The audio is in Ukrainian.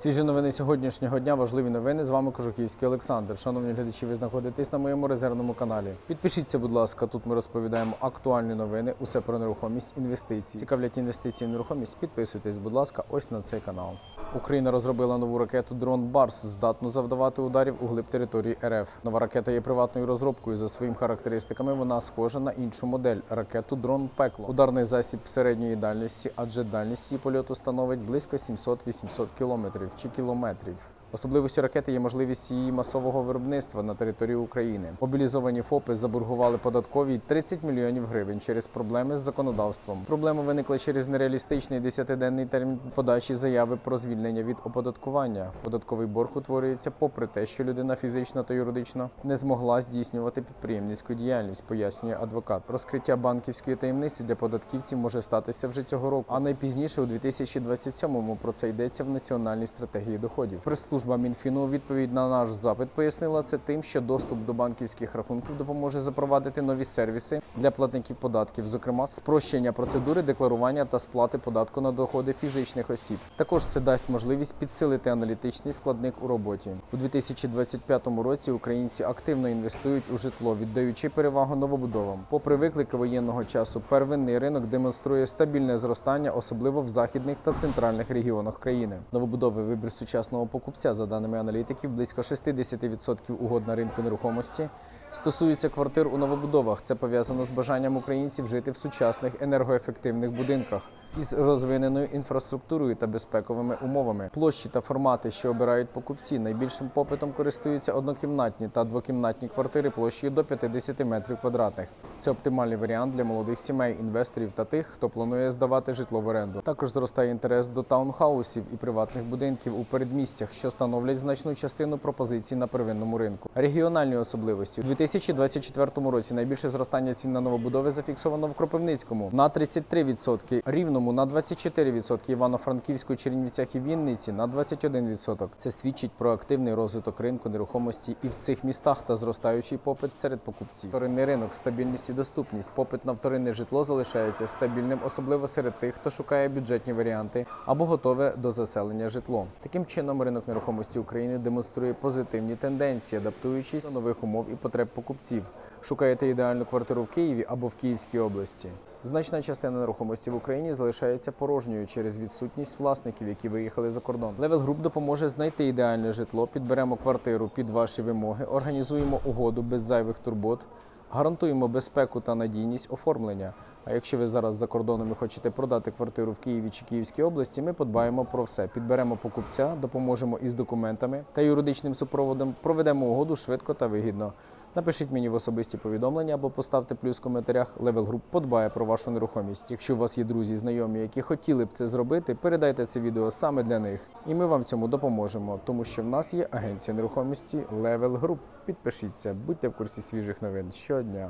Свіжі новини сьогоднішнього дня, важливі новини. З вами Кожухівський Олександр. Шановні глядачі, ви знаходитесь на моєму резервному каналі. Підпишіться, будь ласка, тут ми розповідаємо актуальні новини, усе про нерухомість, інвестиції. Цікавлять інвестиції в нерухомість. Підписуйтесь, будь ласка, ось на цей канал. Україна розробила нову ракету дрон Барс, здатну завдавати ударів у глиб території РФ. Нова ракета є приватною розробкою. За своїми характеристиками вона схожа на іншу модель ракету дрон Пекло. Ударний засіб середньої дальності, адже дальність її польоту становить близько 700-800 кілометрів чи кілометрів. Особливістю ракети є можливість її масового виробництва на території України. Мобілізовані ФОПи заборгували податковій 30 мільйонів гривень через проблеми з законодавством. Проблема виникла через нереалістичний 10-денний термін подачі заяви про звільнення від оподаткування. Податковий борг утворюється попри те, що людина фізично та юридично не змогла здійснювати підприємницьку діяльність, пояснює адвокат. Розкриття банківської таємниці для податківців може статися вже цього року, а найпізніше у 2027-му. Про це йдеться в національній стратегії доходів. Прес-служба Мінфіну у відповідь на наш запит пояснила це тим, що доступ до банківських рахунків допоможе запровадити нові сервіси для платників податків, зокрема спрощення процедури декларування та сплати податку на доходи фізичних осіб. Також це дасть можливість підсилити аналітичний складник у роботі. У 2025 році українці активно інвестують у житло, віддаючи перевагу новобудовам. Попри виклики воєнного часу, первинний ринок демонструє стабільне зростання, особливо в західних та центральних регіонах країни. Новобудови вибір сучасного покупця, за даними аналітиків, близько 60% угод на ринку нерухомості. Стосується квартир у новобудовах. Це пов'язано з бажанням українців жити в сучасних енергоефективних будинках із розвиненою інфраструктурою та безпековими умовами. Площі та формати, що обирають покупці, найбільшим попитом користуються однокімнатні та двокімнатні квартири площею до 50 метрів квадратних. Це оптимальний варіант для молодих сімей, інвесторів та тих, хто планує здавати житло в оренду. Також зростає інтерес до таунхаусів і приватних будинків у передмістях, що становлять значну частину пропозицій на первинному ринку. Регіональні особливості у 2024 році найбільше зростання цін на новобудови зафіксовано в Кропивницькому на 33%, Рівному на 24%, Івано-Франківську, Чернівцях і Вінниці на 21%. Це свідчить про активний розвиток ринку нерухомості і в цих містах та зростаючий попит серед покупців. Вторинний ринок, стабільність і доступність. Попит на вторинне житло залишається стабільним, особливо серед тих, хто шукає бюджетні варіанти або готове до заселення житло. Таким чином, ринок нерухомості України демонструє позитивні тенденції, адаптуючись до нових умов і потреб покупців. Шукаєте ідеальну квартиру в Києві або в Київській області. Значна частина нерухомості в Україні залишається порожньою через відсутність власників, які виїхали за кордон. Level Group допоможе знайти ідеальне житло, підберемо квартиру під ваші вимоги, організуємо угоду без зайвих турбот, гарантуємо безпеку та надійність оформлення. А якщо ви зараз за кордоном і хочете продати квартиру в Києві чи Київській області, ми подбаємо про все. Підберемо покупця, допоможемо із документами та юридичним супроводом, проведемо угоду швидко та вигідно. Напишіть мені в особисті повідомлення або поставте плюс в коментарях. Level Group подбає про вашу нерухомість. Якщо у вас є друзі, знайомі, які хотіли б це зробити, передайте це відео саме для них, і ми вам в цьому допоможемо, тому що в нас є агенція нерухомості Level Group. Підпишіться, будьте в курсі свіжих новин щодня.